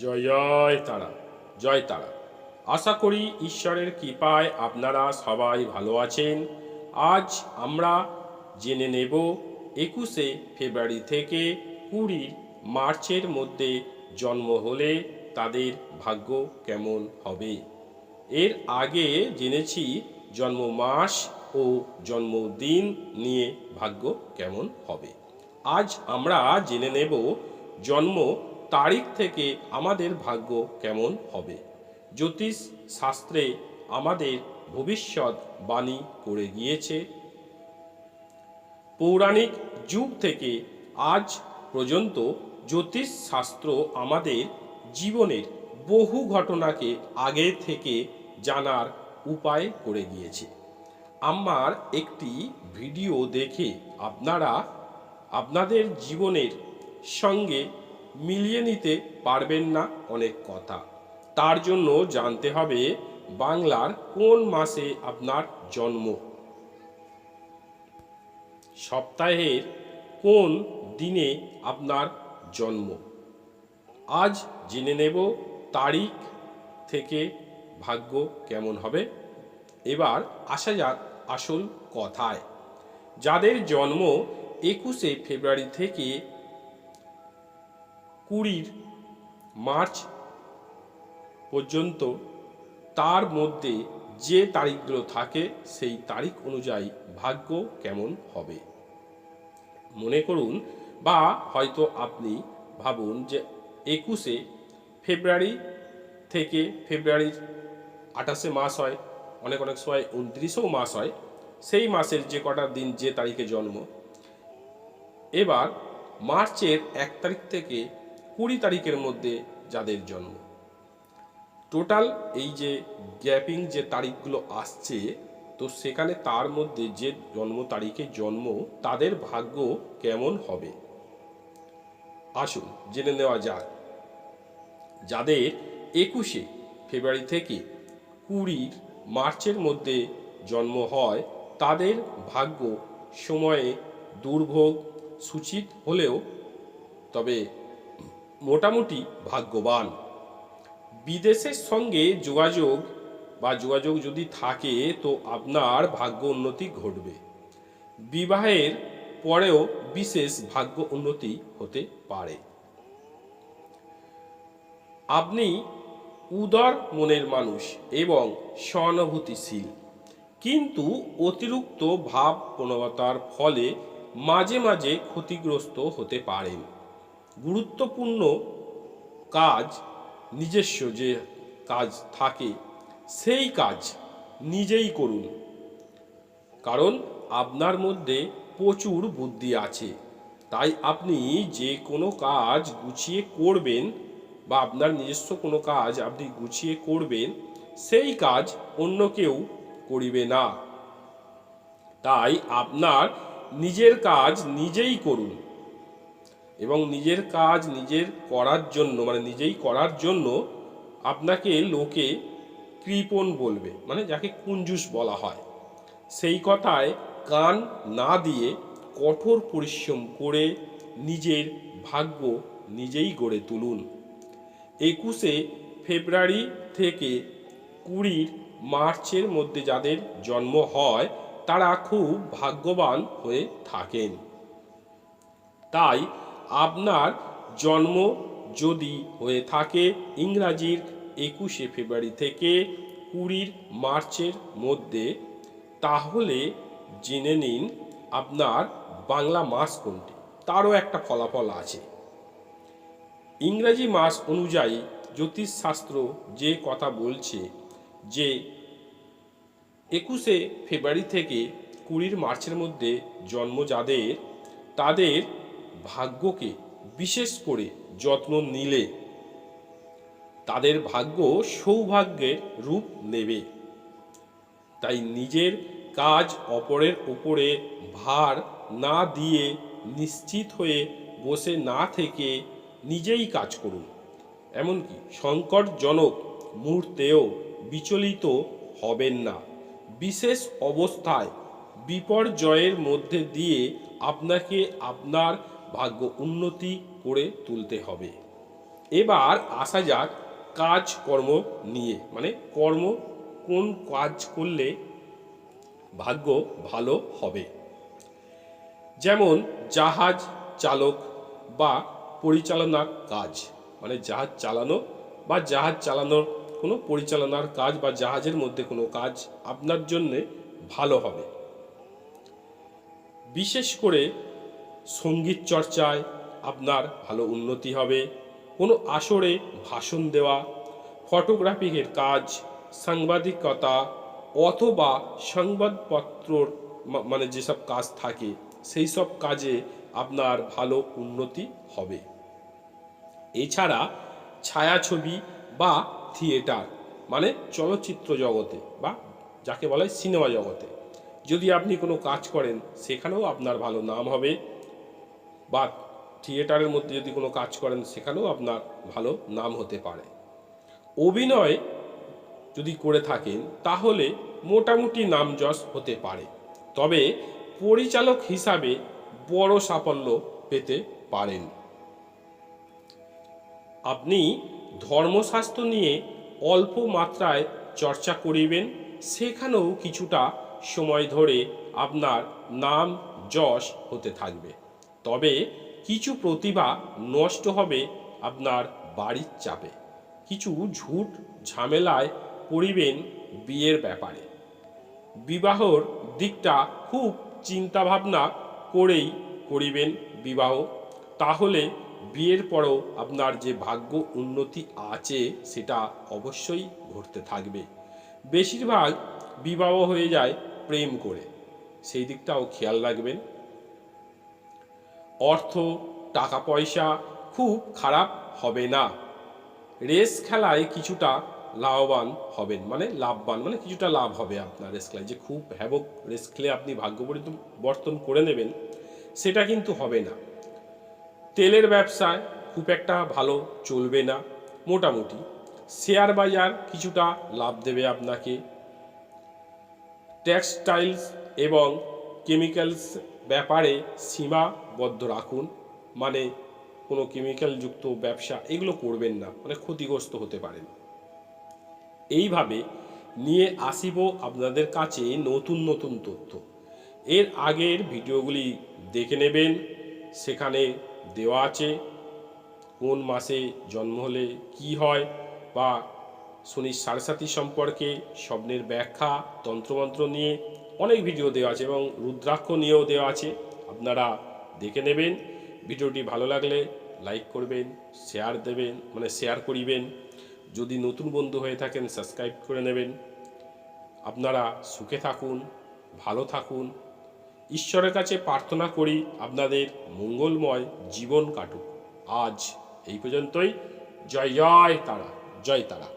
জয় তারা জয় তারা। আশা করি ঈশ্বরের কৃপায় আপনারা সবাই ভালো আছেন। আজ আমরা জেনে নেব একুশে ফেব্রুয়ারি থেকে কুড়ি মার্চের মধ্যে জন্ম হলে তাদের ভাগ্য কেমন হবে? এর আগে জেনেছি জন্ম মাস ও জন্মদিন নিয়ে ভাগ্য কেমন হবে। আজ আমরা জেনে নেব জন্ম তারিখ থেকে আমাদের ভাগ্য কেমন হবে? জ্যোতিষ শাস্ত্রে আমাদের ভবিষ্যৎ বাণী করে গিয়েছে, পৌরাণিক যুগ থেকে আজ পর্যন্ত জ্যোতিষ শাস্ত্র আমাদের জীবনের বহু ঘটনাকে আগে থেকে জানার উপায় করে গিয়েছে। আমার একটি ভিডিও দেখে আপনারা আপনাদের জীবনের সঙ্গে মিলিয়ে নিতে পারবেন না অনেক কথা। তার জন্য জানতে হবে বাংলার কোন মাসে আপনার জন্ম। সপ্তাহের কোন দিনে আপনার জন্ম। আজ জেনে নেব তারিখ থেকে ভাগ্য কেমন হবে। এবার আসা যাক আসল কথায়। যাদের জন্ম একুশে ফেব্রুয়ারি থেকে কুড়ির মার্চ পর্যন্ত তার মধ্যে যে তারিখগুলো থাকে, সেই তারিখ অনুযায়ী ভাগ্য কেমন হবে? মনে করুন, বা হয়তো আপনি ভাবুন যে একুশে ফেব্রুয়ারি থেকে ফেব্রুয়ারির আঠাশে মাস হয়, অনেক অনেক সময় উনত্রিশেও মাস হয়, সেই মাসের যে কটা দিন যে তারিখে জন্ম, এবার মার্চের এক তারিখ থেকে কুড়ি তারিখের মধ্যে যাদের জন্ম। টোটাল এই যে গ্যাপিং যে তারিখগুলো আসছে, তো সেখানে তার মধ্যে যে জন্ম তারিখে জন্ম, তাদের ভাগ্য কেমন হবে? আসুন জেনে নেওয়া যাক। যাদের একুশে ফেব্রুয়ারি থেকে কুড়ির মার্চের মধ্যে জন্ম হয়, তাদের ভাগ্য সময়ে দুর্ভোগ সূচিত হলেও, তবে মোটামুটি ভাগ্যবান। বিদেশের সঙ্গে যোগাযোগ বা যোগাযোগ যদি থাকে, তো আপনার ভাগ্য উন্নতি ঘটবে। বিবাহের পরেও বিশেষ ভাগ্য উন্নতি হতে পারে। আপনি উদার মনের মানুষ এবং সহানুভূতিশীল। কিন্তু অতিরিক্ত ভাব প্রণবতার ফলে মাঝে মাঝে ক্ষতিগ্রস্ত হতে পারেন। গুরুত্বপূর্ণ কাজ নিজস্ব যে কাজ থাকে, সেই কাজ নিজেই করুন। কারণ আপনার মধ্যে প্রচুর বুদ্ধি আছে। তাই আপনি যে কোনো কাজ গুছিয়ে করবেন বা আপনার নিজস্ব কোনো কাজ আপনি গুছিয়ে করবেন, সেই কাজ অন্য কেউ করিবে না। তাই আপনার নিজের কাজ নিজেই করুন। এবং নিজের কাজ নিজের করার জন্য মানে নিজেই করার জন্য আপনাকে লোকে কৃপণ বলবে মানে যাকে কুঞ্জুস বলা হয়। সেই কথায় কান না দিয়ে কঠোর পরিশ্রম করে নিজের ভাগ্য নিজেই গড়ে তুলুন। একুশে ফেব্রুয়ারি থেকে কুড়ির মার্চের মধ্যে যাদের জন্ম হয়, তারা খুব ভাগ্যবান হয়ে থাকেন। তাই আপনার জন্ম যদি হয়ে থাকে ইংরাজির একুশে ফেব্রুয়ারি থেকে কুড়ির মার্চের মধ্যে, তাহলে জেনে নিন আপনার বাংলা মাস কোনটি। তারও একটা ফলাফল আছে। ইংরাজি মাস অনুযায়ী জ্যোতিষশাস্ত্র যে কথা বলছে যে একুশে ফেব্রুয়ারি থেকে কুড়ির মার্চের মধ্যে জন্ম যাদের তাদের ভাগ্যকে বিশেষ করে যত্ন নিলে তাদের ভাগ্য সৌভাগ্যের রূপ নেবে। তাই নিজের কাজ অপরের উপরে ভার না দিয়ে নিশ্চিত হয়ে বসে না থেকে নিজেই কাজ করুন। এমনকি সংকটজনক মুহূর্তেও বিচলিত হবেন না। বিশেষ অবস্থায় বিপর্যয়ের মধ্যে দিয়ে আপনাকে আপনার ভাগ্য উন্নতি করে তুলতে হবে। এবার আসা যাক কাজকর্ম নিয়ে। মানে কর্ম কোন কাজ করলে ভাগ্য ভালো হবে? যেমন জাহাজ চালক বা পরিচালনার কাজ। মানে জাহাজ চালানো বা জাহাজ চালানোর কোনো পরিচালনার কাজ বা জাহাজের মধ্যে কোনো কাজ আপনার জন্যে ভালো হবে। বিশেষ করে সংগীত চর্চায় আপনার ভালো উন্নতি হবে। কোনো আসরে ভাষণ দেওয়া, ফটোগ্রাফিকের কাজ, সাংবাদিকতা অথবা সংবাদপত্রর মানে যেসব কাজ থাকে, সেই সব কাজে আপনার ভালো উন্নতি হবে। এছাড়া ছায়াছবি বা থিয়েটার মানে চলচ্চিত্র জগতে বা যাকে বলা হয় সিনেমা জগতে, যদি আপনি কোনো কাজ করেন, সেখানেও আপনার ভালো নাম হবে। বা থিয়েটারের মধ্যে যদি কোনো কাজ করেন সেখানেও আপনার ভালো নাম হতে পারে। অভিনয় যদি করে থাকেন তাহলে মোটামুটি নাম যশ হতে পারে। তবে পরিচালক হিসাবে বড় সাফল্য পেতে পারেন। আপনি ধর্মশাস্ত্র নিয়ে অল্প মাত্রায় চর্চা করিবেন, সেখানেও কিছুটা সময় ধরে আপনার নাম যশ হতে থাকবে। তবে কিছু প্রতিভা নষ্ট হবে আপনার বাড়ির চাপে। কিছু ঝুট ঝামেলায় পড়িবেন বিয়ের ব্যাপারে। বিবাহর দিকটা খুব চিন্তাভাবনা করেই করিবেন বিবাহ। তাহলে বিয়ের পরও আপনার যে ভাগ্য উন্নতি আছে সেটা অবশ্যই ঘটতে থাকবে। বেশিরভাগ বিবাহ হয়ে যায় প্রেম করে। সেই দিকটাও খেয়াল রাখবেন। অর্থ, টাকা পয়সা খুব খারাপ হবে না। রেস খেলায় কিছুটা লাভবান হবেন মানে লাভবান মানে কিছুটা লাভ হবে আপনার রেস খেলায়। যে খুব হ্যাবক রেস খেলে আপনি ভাগ্য পরিবর্তন করে নেবেন, সেটা কিন্তু হবে না। তেলের ব্যবসায় খুব একটা ভালো চলবে না, মোটামুটি। শেয়ার বাজার কিছুটা লাভ দেবে আপনাকে। টেক্সটাইলস এবং কেমিক্যালস ব্যাপারে সীমাবদ্ধ রাখুন। মানে কোনো কেমিক্যালযুক্ত ব্যবসা এগুলো করবেন না মানে ক্ষতিগ্রস্ত হতে পারেন। এইভাবে নিয়ে আসিব আপনাদের কাছে নতুন নতুন তথ্য। এর আগের ভিডিওগুলি দেখে নেবেন। সেখানে দেওয়া আছে কোন মাসে জন্ম হলে কি হয় বা শনির সারসাথী সম্পর্কে স্বপ্নের ব্যাখ্যা, তন্ত্রমন্ত্র নিয়ে অনেক ভিডিও দেওয়া আছে এবং রুদ্রাক্ষ নিয়েও দেওয়া আছে। আপনারা দেখে নেবেন। ভিডিওটি ভালো লাগলে লাইক করবেন শেয়ার দেবেন মানে শেয়ার করিবেন। যদি নতুন বন্ধু হয়ে থাকেন সাবস্ক্রাইব করে নেবেন। আপনারা সুখে থাকুন, ভালো থাকুন। ঈশ্বরের কাছে প্রার্থনা করি আপনাদের মঙ্গলময় জীবন কাটুক। আজ এই পর্যন্তই। জয় জয় তারা জয় তারা।